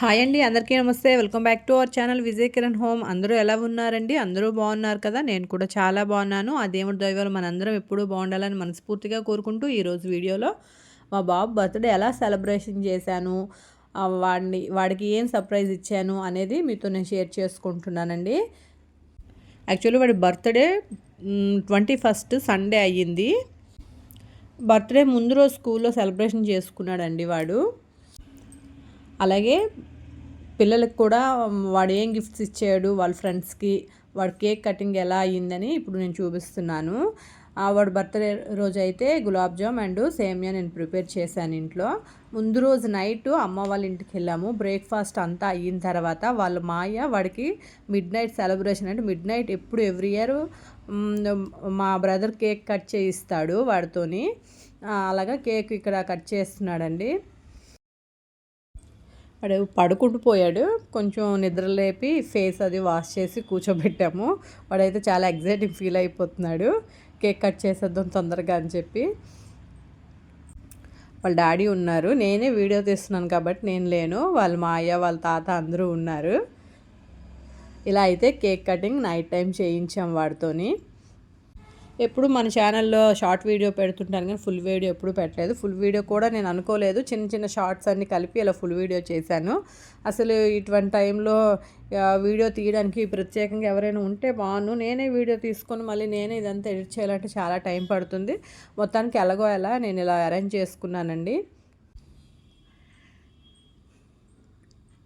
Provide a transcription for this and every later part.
Hi అండి అందరికీ నమస్తే. Welcome back to our channel Vijay Kiran home. అందరూ ఎలా ఉన్నారండి? అందరూ బాగున్నారు కదా? నేను కూడా చాలా బాగున్నాను. ఆ దేవుడి దైవాలు మనందరం ఎప్పుడూ బాగుండాలని మనస్ఫూర్తిగా కోరుకుంటూ ఈరోజు వీడియోలో మా బాబు బర్త్డే ఎలా సెలబ్రేషన్ చేశాను వాడిని వాడికి ఏం సర్ప్రైజ్ ఇచ్చాను అనేది మీతో నేను షేర్ చేసుకుంటున్నానండి. యాక్చువల్లీ వాడి బర్త్డే ట్వంటీ ఫస్ట్ సండే అయ్యింది. బర్త్డే ముందు రోజు స్కూల్లో సెలబ్రేషన్ చేసుకున్నాడండి వాడు. అలాగే పిల్లలకు కూడా వాడు ఏం గిఫ్ట్స్ ఇచ్చాడు వాళ్ళ ఫ్రెండ్స్కి వాడు కేక్ కటింగ్ ఎలా అయ్యిందని ఇప్పుడు నేను చూపిస్తున్నాను. వాడు బర్త్డే రోజు అయితే గులాబ్ జామ్ అండ్ సేమియా నేను ప్రిపేర్ చేశాను ఇంట్లో. ముందు రోజు నైట్ అమ్మ వాళ్ళ ఇంటికి వెళ్ళాము. బ్రేక్ఫాస్ట్ అంతా అయిన తర్వాత వాళ్ళ మాయ వాడికి మిడ్ నైట్ సెలబ్రేషన్ అంటే మిడ్ నైట్ ఎప్పుడు ఎవ్రీ ఇయర్ మా బ్రదర్ కేక్ కట్ చేయిస్తాడు వాడితోని. అలాగా కేక్ ఇక్కడ కట్ చేస్తున్నాడండి. వాడు పడుకుంటూ పోయాడు. కొంచెం నిద్రలేపి ఫేస్ అది వాష్ చేసి కూర్చోబెట్టాము. వాడైతే చాలా ఎగ్జైటింగ్ ఫీల్ అయిపోతున్నాడు. కేక్ కట్ చేసేద్దాం తొందరగా అని చెప్పి. వాళ్ళ డాడీ ఉన్నారు. నేనే వీడియో తీస్తున్నాను కాబట్టి నేను లేను. వాళ్ళ మా అయ్య వాళ్ళ తాత అందరూ ఉన్నారు. ఇలా అయితే కేక్ కటింగ్ నైట్ టైం చేయించాం వాడితోని. ఎప్పుడు మన ఛానల్లో షార్ట్ వీడియో పెడుతుంటాను కానీ ఫుల్ వీడియో ఎప్పుడు పెట్టలేదు. ఫుల్ వీడియో కూడా నేను అనుకోలేదు. చిన్న చిన్న షార్ట్స్ అన్ని కలిపి ఇలా ఫుల్ వీడియో చేశాను. అసలు ఇటువంటి టైంలో వీడియో తీయడానికి ప్రత్యేకంగా ఎవరైనా ఉంటే బాగును నేనే వీడియో తీసుకొని మళ్ళీ నేనే ఇదంతా ఎడిట్ చేయాలంటే చాలా టైం పడుతుంది. మొత్తానికి ఎలాగో ఎలా నేను ఇలా అరేంజ్ చేసుకున్నానండి.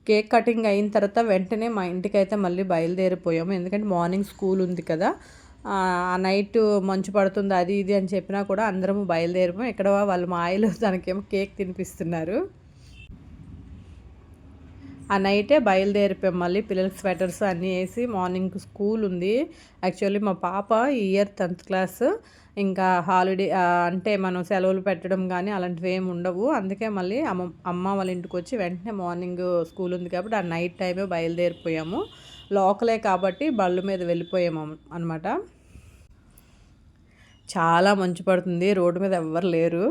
కేక్ కటింగ్ అయిన తర్వాత వెంటనే మా ఇంటికి అయితే మళ్ళీ బయలుదేరిపోయాము. ఎందుకంటే మార్నింగ్ స్కూల్ ఉంది కదా. ఆ నైట్ మంచు పడుతుంది అది ఇది అని చెప్పినా కూడా అందరము బయలుదేరము. ఇక్కడ వాళ్ళు మా ఆయిలు తనకేమో కేక్ తినిపిస్తున్నారు. ఆ నైటే బయలుదేరిపోయాం మళ్ళీ పిల్లలకి స్వెటర్స్ అన్నీ వేసి మార్నింగ్ స్కూల్ ఉంది. యాక్చువల్లీ మా పాప ఈ ఇయర్ టెన్త్ క్లాస్. ఇంకా హాలిడే అంటే మనం సెలవులు పెట్టడం కానీ అలాంటివి ఏమి ఉండవు. అందుకే మళ్ళీ అమ్మ అమ్మ వాళ్ళ ఇంటికి వచ్చి వెంటనే మార్నింగ్ స్కూల్ ఉంది కాబట్టి ఆ నైట్ టైమే బయలుదేరిపోయాము. లోకలే కాబట్టి బళ్ళు మీద వెళ్ళిపోయాము అనమాట చాలా మంచు పడుతుంది. రోడ్డు మీద ఎవ్వరు లేరు.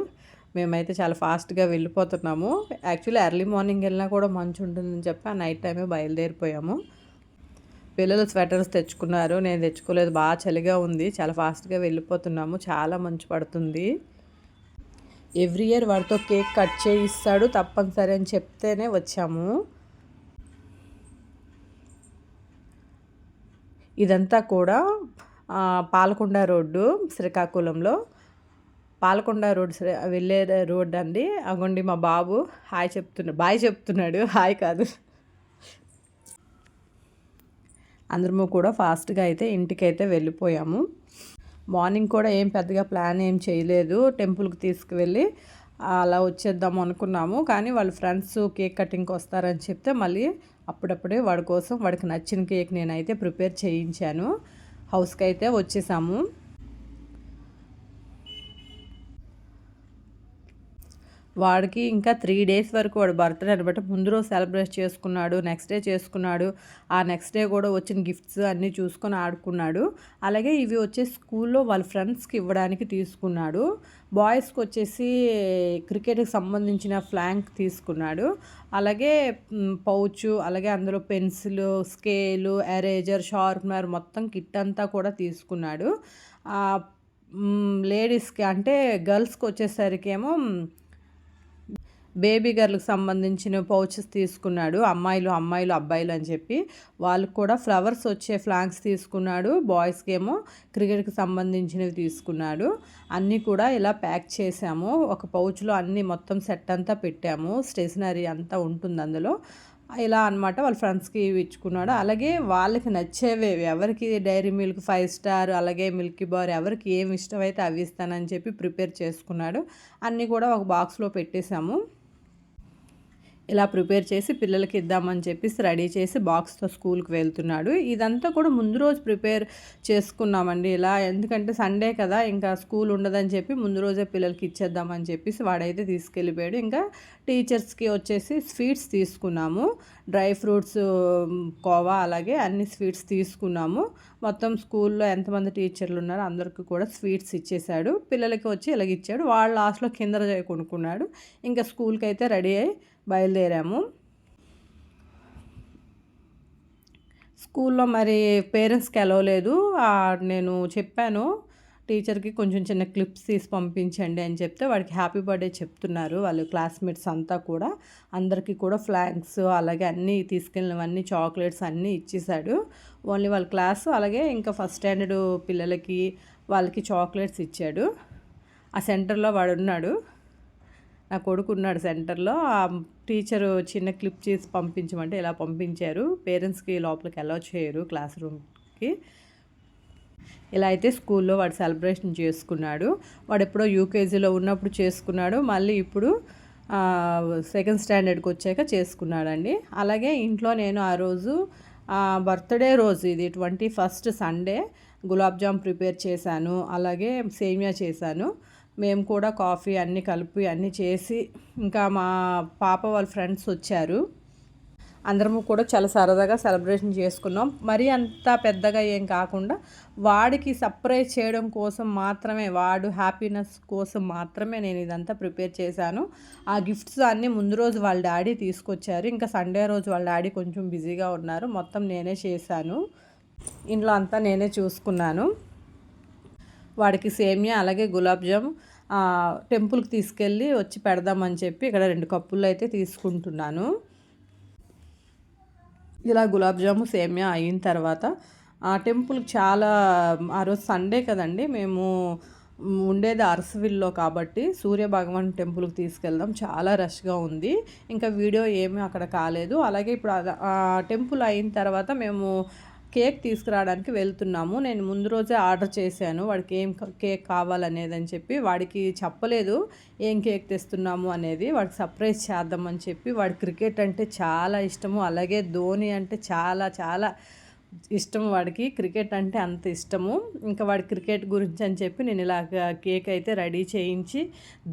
మేమైతే చాలా ఫాస్ట్గా వెళ్ళిపోతున్నాము. యాక్చువల్లీ ఎర్లీ మార్నింగ్ వెళ్ళినా కూడా మంచు ఉంటుందని చెప్పి ఆ నైట్ టైమే బయలుదేరిపోయాము. పిల్లలు స్వెటర్స్ తెచ్చుకున్నారు. నేను తెచ్చుకోలేదు. బాగా చలిగా ఉంది. చాలా ఫాస్ట్గా వెళ్ళిపోతున్నాము. చాలా మంచు పడుతుంది. ఎవ్రీ ఇయర్ వాడితో కేక్ కట్ చేయిస్తాడు తప్పనిసరి అని చెప్తేనే వచ్చాము. ఇదంతా కూడా పాలకొండ రోడ్డు శ్రీకాకుళంలో. పాలకొండ రోడ్ వెళ్ళే రోడ్ అండి. అగోండి మా బాబు హాయ్ చెప్తున్నాడు బాయ్ చెప్తున్నాడు. హాయ్ కాదు. అందరము కూడా ఫాస్ట్గా అయితే ఇంటికైతే వెళ్ళిపోయాము. మార్నింగ్ కూడా ఏం పెద్దగా ప్లాన్ ఏం చేయలేదు. టెంపుల్కి తీసుకువెళ్ళి అలా వచ్చేద్దాం అనుకున్నాము. కానీ వాళ్ళ ఫ్రెండ్స్ కేక్ కటింగ్కి వస్తారని చెప్తే మళ్ళీ అప్పుడప్పుడే వాడి కోసం వాడికి నచ్చిన కేక్ నేనైతే ప్రిపేర్ చేయించాను. హౌస్కి అయితే వచ్చేసాము. వాడికి ఇంకా త్రీ డేస్ వరకు వాడు బర్త్డే అనమాట ముందు రోజు సెలబ్రేట్ చేసుకున్నాడు నెక్స్ట్ డే చేసుకున్నాడు ఆ నెక్స్ట్ డే కూడా వచ్చిన గిఫ్ట్స్ అన్నీ చూసుకొని ఆడుకున్నాడు. అలాగే ఇవి వచ్చే స్కూల్లో వాళ్ళ ఫ్రెండ్స్కి ఇవ్వడానికి తీసుకున్నాడు. బాయ్స్కి వచ్చేసి క్రికెట్కి సంబంధించిన ఫ్లాంక్ తీసుకున్నాడు. అలాగే పౌచ్ అలాగే అందులో పెన్సిల్ స్కేలు ఎరేజర్ షార్ప్నర్ మొత్తం కిట్ అంతా కూడా తీసుకున్నాడు. లేడీస్కి అంటే గర్ల్స్కి వచ్చేసరికి ఏమో బేబీ గర్ల్కి సంబంధించిన పౌచెస్ తీసుకున్నాడు. అమ్మాయిలు అమ్మాయిలు అబ్బాయిలు అని చెప్పి వాళ్ళకు కూడా ఫ్లవర్స్ వచ్చే ఫ్లాంక్స్ తీసుకున్నాడు. బాయ్స్కి ఏమో క్రికెట్కి సంబంధించినవి తీసుకున్నాడు. అన్నీ కూడా ఇలా ప్యాక్ చేసాము. ఒక పౌచ్లో అన్నీ మొత్తం సెట్ అంతా పెట్టాము. స్టేషనరీ అంతా ఉంటుంది అందులో. ఇలా అనమాట వాళ్ళ ఫ్రెండ్స్కి ఇచ్చుకున్నాడు. అలాగే వాళ్ళకి నచ్చేవే. ఎవరికి డైరీ మిల్క్ ఫైవ్ స్టార్ అలాగే మిల్కీ బార్ ఎవరికి ఏమి ఇష్టమైతే అవి ఇస్తానని చెప్పి ప్రిపేర్ చేసుకున్నాడు. అన్నీ కూడా ఒక బాక్స్లో పెట్టేశాము ఇలా ప్రిపేర్ చేసి పిల్లలకి ఇద్దామని చెప్పేసి రెడీ చేసి బాక్స్తో స్కూల్కి వెళ్తున్నాడు. ఇదంతా కూడా ముందు రోజు ప్రిపేర్ చేసుకున్నామండి ఇలా. ఎందుకంటే సండే కదా ఇంకా స్కూల్ ఉండదని చెప్పి ముందు రోజే పిల్లలకి ఇచ్చేద్దామని చెప్పేసి వాడైతే తీసుకెళ్ళిపోయాడు. ఇంకా టీచర్స్కి వచ్చేసి స్వీట్స్ తీసుకున్నాము. డ్రై ఫ్రూట్స్ కోవా అలాగే అన్ని స్వీట్స్ తీసుకున్నాము. మొత్తం స్కూల్లో ఎంతమంది టీచర్లు ఉన్నారో అందరికీ కూడా స్వీట్స్ ఇచ్చేశాడు. పిల్లలకి వచ్చి ఇలాగ ఇచ్చాడు. వాళ్ళు లాస్ట్లో కింద కొనుక్కున్నాడు. ఇంకా స్కూల్కి అయితే రెడీ అయ్యి బయలుదేరాము. స్కూల్లో మరి పేరెంట్స్కి ఎలవలేదు నేను చెప్పాను టీచర్కి కొంచెం చిన్న క్లిప్స్ తీసి పంపించండి అని చెప్తే వాడికి హ్యాపీ బర్త్డే చెప్తున్నారు వాళ్ళు క్లాస్మేట్స్ అంతా కూడా. అందరికీ కూడా ఫ్లాగ్స్ అలాగే అన్నీ తీసుకెళ్ళినవన్నీ చాక్లెట్స్ అన్నీ ఇచ్చేసాడు ఓన్లీ వాళ్ళ క్లాసు అలాగే ఇంకా ఫస్ట్ స్టాండర్డ్ పిల్లలకి వాళ్ళకి చాక్లెట్స్ ఇచ్చాడు. ఆ సెంటర్లో వాడు ఉన్నాడు నా కొడుకు ఉన్నాడు సెంటర్లో. ఆ టీచరు చిన్న క్లిప్ చేసి పంపించమంటే ఇలా పంపించారు. పేరెంట్స్కి లోపలికి అలౌ చేయరు క్లాస్ రూమ్కి. ఇలా అయితే స్కూల్లో వాడు సెలబ్రేషన్ చేసుకున్నాడు. వాడు ఎప్పుడో యూకేజీలో ఉన్నప్పుడు చేసుకున్నాడు. మళ్ళీ ఇప్పుడు సెకండ్ స్టాండర్డ్కి వచ్చాక చేసుకున్నాడండి. అలాగే ఇంట్లో నేను ఆ రోజు బర్త్డే రోజు ఇది twenty first Sunday gulab jam prepare చేశాను. అలాగే సేమియా చేశాను. మేము కూడా కాఫీ అన్నీ కలిపి అన్నీ చేసి ఇంకా మా పాప వాళ్ళ ఫ్రెండ్స్ వచ్చారు. అందరము కూడా చాలా సరదాగా సెలబ్రేషన్ చేసుకున్నాం. మరీ అంత పెద్దగా ఏం కాకుండా వాడికి సర్ప్రైజ్ చేయడం కోసం మాత్రమే వాడు హ్యాపీనెస్ కోసం మాత్రమే నేను ఇదంతా ప్రిపేర్ చేశాను. ఆ గిఫ్ట్స్ అన్నీ ముందు రోజు వాళ్ళ డాడీ తీసుకొచ్చారు. ఇంకా సండే రోజు వాళ్ళ డాడీ కొంచెం బిజీగా ఉన్నారు. మొత్తం నేనే చేశాను. ఇంట్లో అంతా నేనే చూసుకున్నాను. వాడికి సేమియా అలాగే గులాబ్ జామ్ టెంపుల్కి తీసుకెళ్ళి వచ్చి పెడదామని చెప్పి ఇక్కడ రెండు కప్పులు అయితే తీసుకుంటున్నాను. ఇలా గులాబ్ జాము సేమియా అయిన తర్వాత ఆ టెంపుల్కి చాలా ఆ రోజు సండే కదండి మేము ఉండేది అరసవిల్లో కాబట్టి సూర్య భగవాన్ టెంపుల్కి తీసుకెళ్దాం చాలా రష్గా ఉంది. ఇంకా వీడియో ఏమీ అక్కడ కాలేదు. అలాగే ఇప్పుడు టెంపుల్ అయిన తర్వాత మేము కేక్ తీసుకురావడానికి వెళ్తున్నాము. నేను ముందు రోజే ఆర్డర్ చేశాను. వాడికి ఏం కేక్ కావాలనేది అని చెప్పి వాడికి చెప్పలేదు. ఏం కేక్ తెస్తున్నాము అనేది వాడికి సర్ప్రైజ్ చేద్దామని చెప్పి వాడి క్రికెట్ అంటే చాలా ఇష్టము. అలాగే ధోని అంటే చాలా చాలా ఇష్టం వాడికి. క్రికెట్ అంటే అంత ఇష్టము. ఇంకా వాడి క్రికెట్ గురించి అని చెప్పి నేను ఇలా కేక్ అయితే రెడీ చేయించి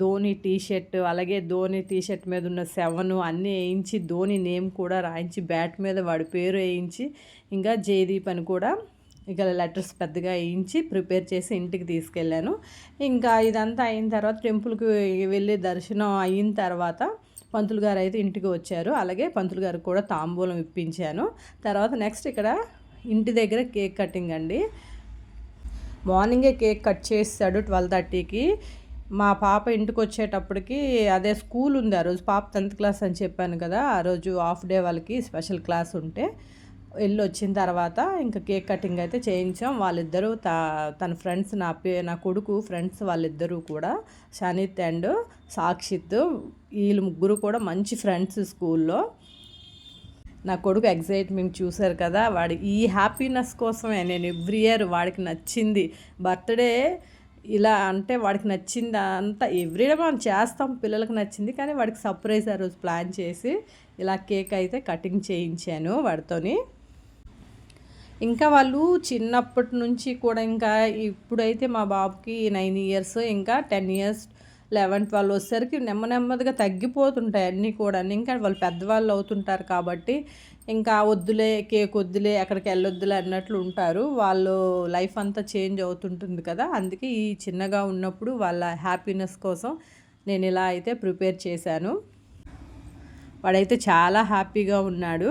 ధోని టీ షర్ట్ అలాగే ధోని టీ షర్ట్ మీద ఉన్న సెవెన్ అన్నీ వేయించి ధోని నేమ్ కూడా రాయించి బ్యాట్ మీద వాడి పేరు వేయించి ఇంకా జయదీప్ అని కూడా ఇక లెటర్స్ పెద్దగా వేయించి ప్రిపేర్ చేసి ఇంటికి తీసుకెళ్ళాను. ఇంకా ఇదంతా అయిన తర్వాత టెంపుల్కి వెళ్ళి దర్శనం అయిన తర్వాత పంతులు గారు అయితే ఇంటికి వచ్చారు. అలాగే పంతులు గారికి కూడా తాంబూలం ఇప్పించాను. తర్వాత నెక్స్ట్ ఇక్కడ ఇంటి దగ్గర కేక్ కటింగ్ అండి. మార్నింగే కేక్ కట్ చేస్తాడు ట్వెల్వ్ థర్టీకి. మా పాప ఇంటికి వచ్చేటప్పటికి అదే స్కూల్ ఉంది ఆ రోజు. పాప టెన్త్ క్లాస్ అని చెప్పాను కదా ఆ రోజు హాఫ్ డే వాళ్ళకి స్పెషల్ క్లాస్ ఉంటే. వెళ్ళి వచ్చిన తర్వాత ఇంకా కేక్ కటింగ్ అయితే చేయించాం. వాళ్ళిద్దరూ తా తన ఫ్రెండ్స్ నా పే నా కొడుకు ఫ్రెండ్స్ వాళ్ళిద్దరూ కూడా షనిత్ అండ్ సాక్షిత్ వీళ్ళు ముగ్గురు కూడా మంచి ఫ్రెండ్స్ స్కూల్లో. నా కొడుకు ఎగ్జైట్మెంట్ చూశారు కదా వాడి ఈ హ్యాపీనెస్ కోసమే నేను ఎవ్రీ ఇయర్ వాడికి నచ్చింది. బర్త్డే ఇలా అంటే వాడికి నచ్చింది అంతా ఎవ్రీడే మనం చేస్తాం పిల్లలకు నచ్చింది కానీ వాడికి సర్ప్రైజ్ ఆ రోజు ప్లాన్ చేసి ఇలా కేక్ అయితే కటింగ్ చేయించాను వాడితోని. ఇంకా వాళ్ళు చిన్నప్పటి నుంచి కూడా ఇంకా ఇప్పుడైతే మా బాబుకి నైన్ ఇయర్స్ ఇంకా టెన్ ఇయర్స్ లెవెన్ ట్వెల్వ్ వచ్చేసరికి నెమ్మ నెమ్మదిగా తగ్గిపోతుంటాయి అన్నీ కూడా ఇంకా వాళ్ళు పెద్దవాళ్ళు అవుతుంటారు కాబట్టి ఇంకా వద్దులే కేక్ వద్దులే ఎక్కడికి వెళ్ళొద్దులే అన్నట్లు ఉంటారు. వాళ్ళు లైఫ్ అంతా చేంజ్ అవుతుంటుంది కదా. అందుకే ఈ చిన్నగా ఉన్నప్పుడు వాళ్ళ హ్యాపీనెస్ కోసం నేను ఇలా అయితే ప్రిపేర్ చేశాను. వాడైతే చాలా హ్యాపీగా ఉన్నాడు.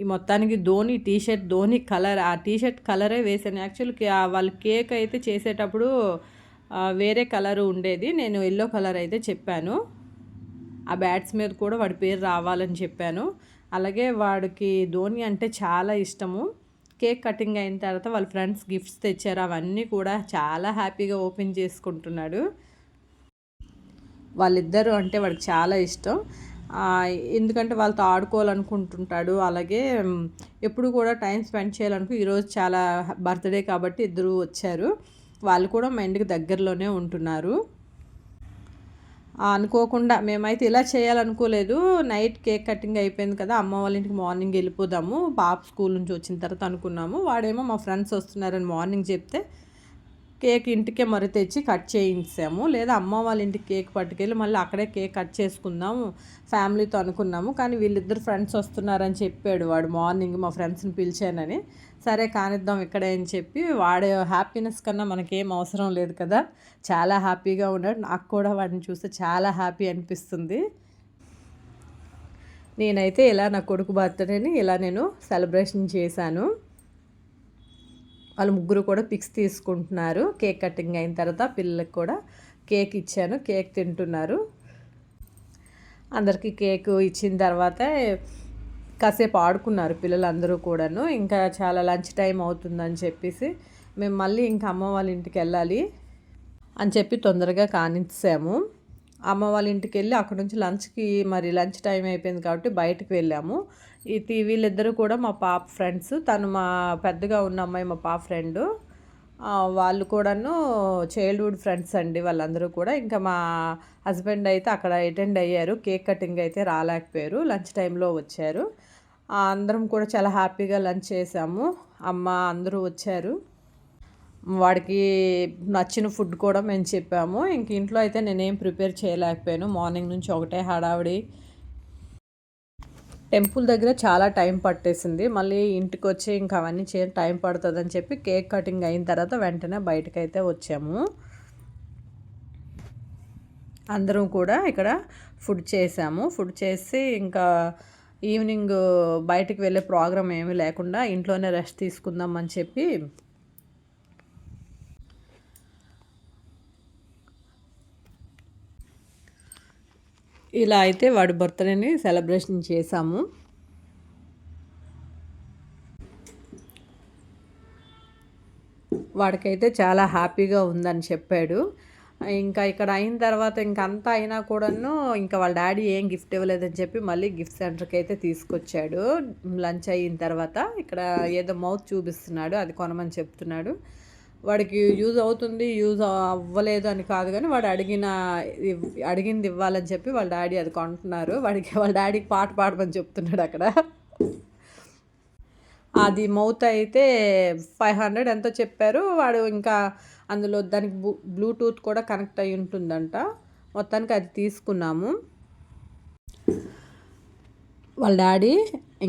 ఈ మొత్తానికి ధోని టీషర్ట్ ధోని కలర్ ఆ టీషర్ట్ కలరే వేసాను యాక్చువల్కి వాళ్ళు కేక్ అయితే చేసేటప్పుడు వేరే కలర్ ఉండేది. నేను ఎల్లో కలర్ అయితే చెప్పాను. ఆ బ్యాట్స్ మీద కూడా వాడి పేరు రావాలని చెప్పాను. అలాగే వాడికి ధోని అంటే చాలా ఇష్టము. కేక్ కటింగ్ అయిన తర్వాత వాళ్ళ ఫ్రెండ్స్ గిఫ్ట్స్ తెచ్చారు. అవన్నీ కూడా చాలా హ్యాపీగా ఓపెన్ చేసుకుంటున్నాడు. వాళ్ళిద్దరూ అంటే వాడికి చాలా ఇష్టం. ఎందుకంటే వాళ్ళతో ఆడుకోవాలనుకుంటుంటాడు. అలాగే ఎప్పుడు కూడా టైం స్పెండ్ చేయాలనుకో ఈరోజు చాలా బర్త్డే కాబట్టి ఇద్దరు వచ్చారు. వాళ్ళు కూడా మా ఇంటికి దగ్గరలోనే ఉంటున్నారు. అనుకోకుండా మేమైతే ఇలా చేయాలనుకోలేదు. నైట్ కేక్ కటింగ్ అయిపోయింది కదా అమ్మ వాళ్ళ ఇంటికి మార్నింగ్ వెళ్ళిపోదాము. పాప స్కూల్ నుంచి వచ్చిన తర్వాత అనుకున్నాము. వాడేమో మా ఫ్రెండ్స్ వస్తున్నారని మార్నింగ్ చెప్తే కేక్ ఇంటికే మరి తెచ్చి కట్ చేయించాము. లేదా అమ్మ వాళ్ళ ఇంటికి కేక్ పట్టుకెళ్ళి మళ్ళీ అక్కడే కేక్ కట్ చేసుకుందాము ఫ్యామిలీతో అనుకున్నాము. కానీ వీళ్ళిద్దరు ఫ్రెండ్స్ వస్తున్నారని చెప్పాడు వాడు మార్నింగ్ మా ఫ్రెండ్స్ని పిలిచానని. సరే కానిద్దాం ఇక్కడే అని చెప్పి వాడే హ్యాపీనెస్ కన్నా మనకేం అవసరం లేదు కదా. చాలా హ్యాపీగా ఉన్నాడు. నాకు కూడా వాడిని చూస్తే చాలా హ్యాపీ అనిపిస్తుంది. నేనైతే ఇలా నా కొడుకు బర్త్డేని ఇలా నేను సెలబ్రేషన్ చేశాను. వాళ్ళు ముగ్గురు కూడా పిక్స్ తీసుకుంటున్నారు. కేక్ కటింగ్ అయిన తర్వాత పిల్లలకు కూడా కేక్ ఇచ్చాను. కేక్ తింటున్నారు. అందరికీ కేక్ ఇచ్చిన తర్వాత కాసేపు ఆడుకున్నారు పిల్లలందరూ కూడాను. ఇంకా చాలా లంచ్ టైం అవుతుందని చెప్పేసి మేము మళ్ళీ ఇంకా అమ్మ వాళ్ళ ఇంటికి వెళ్ళాలి అని చెప్పి తొందరగా కానిచ్చాము. అమ్మ వాళ్ళ ఇంటికి వెళ్ళి అక్కడ నుంచి లంచ్కి మరి లంచ్ టైం అయిపోయింది కాబట్టి బయటకు వెళ్ళాము. ఈ వీళ్ళిద్దరూ కూడా మా పాప ఫ్రెండ్స్. తను మా పెద్దగా ఉన్న అమ్మాయి మా పాప ఫ్రెండ్. వాళ్ళు కూడాను చైల్డ్హుడ్ ఫ్రెండ్స్ అండి వాళ్ళందరూ కూడా. ఇంకా మా హస్బెండ్ అయితే అక్కడ అటెండ్ అయ్యారు. కేక్ కటింగ్ అయితే రాలేకపోయారు. లంచ్ టైంలో వచ్చారు. అందరం కూడా చాలా హ్యాపీగా లంచ్ చేసాము. అమ్మ అందరూ వచ్చారు. వాడికి నచ్చిన ఫుడ్ కూడా మేము చెప్పాము. ఇంక ఇంట్లో అయితే నేనేం ప్రిపేర్ చేయలేకపోయాను. మార్నింగ్ నుంచి ఒకటే హడావిడి టెంపుల్ దగ్గర చాలా టైం పట్టేసింది. మళ్ళీ ఇంటికి వచ్చి ఇంకా అవన్నీ చేయ టైం పడుతుందని చెప్పి కేక్ కటింగ్ అయిన తర్వాత వెంటనే బయటకైతే వచ్చాము. అందరం కూడా ఇక్కడ ఫుడ్ చేసాము. ఫుడ్ చేసి ఇంకా ఈవినింగ్ బయటికి వెళ్ళే ప్రోగ్రామ్ ఏమీ లేకుండా ఇంట్లోనే రెస్ట్ తీసుకుందాం అని చెప్పి ఇలా అయితే వాడి బర్త్డేని సెలబ్రేషన్ చేశాము. వాడికైతే చాలా హ్యాపీగా ఉందని చెప్పాడు. ఇంకా ఇక్కడ అయిన తర్వాత ఇంకంతా అయినా కూడాను ఇంకా వాళ్ళ డాడీ ఏం గిఫ్ట్ ఇవ్వలేదని చెప్పి మళ్ళీ గిఫ్ట్ సెంటర్కి అయితే తీసుకొచ్చాడు. లంచ్ అయిన తర్వాత ఇక్కడ ఏదో మౌత్ చూపిస్తున్నాడు అది కొనమని చెప్తున్నాడు. వాడికి యూజ్ అవుతుంది యూజ్ అవ్వలేదు అని కాదు కానీ వాడు అడిగిన అడిగింది ఇవ్వాలని చెప్పి వాళ్ళ డాడీ అది కొంటున్నారు. వాడికి వాళ్ళ డాడీకి పాట పాడమని చెప్తున్నాడు అక్కడ. అది మౌత్ అయితే ఫైవ్ హండ్రెడ్ ఎంతో చెప్పారు. వాడు ఇంకా అందులో దానికి బ్లూటూత్ కూడా కనెక్ట్ అయి ఉంటుందంట. మొత్తానికి అది తీసుకున్నాము. వాళ్ళ డాడీ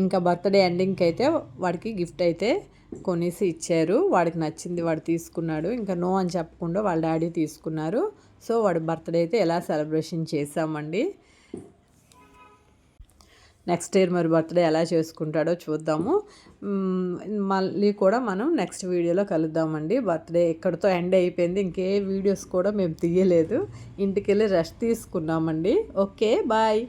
ఇంకా బర్త్డే ఎండింగ్కి అయితే వాడికి గిఫ్ట్ అయితే కొనేసి ఇచ్చారు. వాడికి నచ్చింది వాడు తీసుకున్నాడు. ఇంకా నో అని చెప్పకుండా వాళ్ళ డాడీ తీసుకున్నారు. సో వాడి బర్త్డే అయితే ఎలా సెలబ్రేషన్ చేసామండి నెక్స్ట్ ఇయర్ మరి బర్త్డే ఎలా చేసుకుంటాడో చూద్దాము. మళ్ళీ కూడా మనం నెక్స్ట్ వీడియోలో కలుద్దామండి. బర్త్డే ఎక్కడితో ఎండ్ అయిపోయింది. ఇంకే వీడియోస్ కూడా మేము తీయలేదు. ఇంటికి వెళ్ళి రెస్ట్ తీసుకున్నామండి. Okay bye.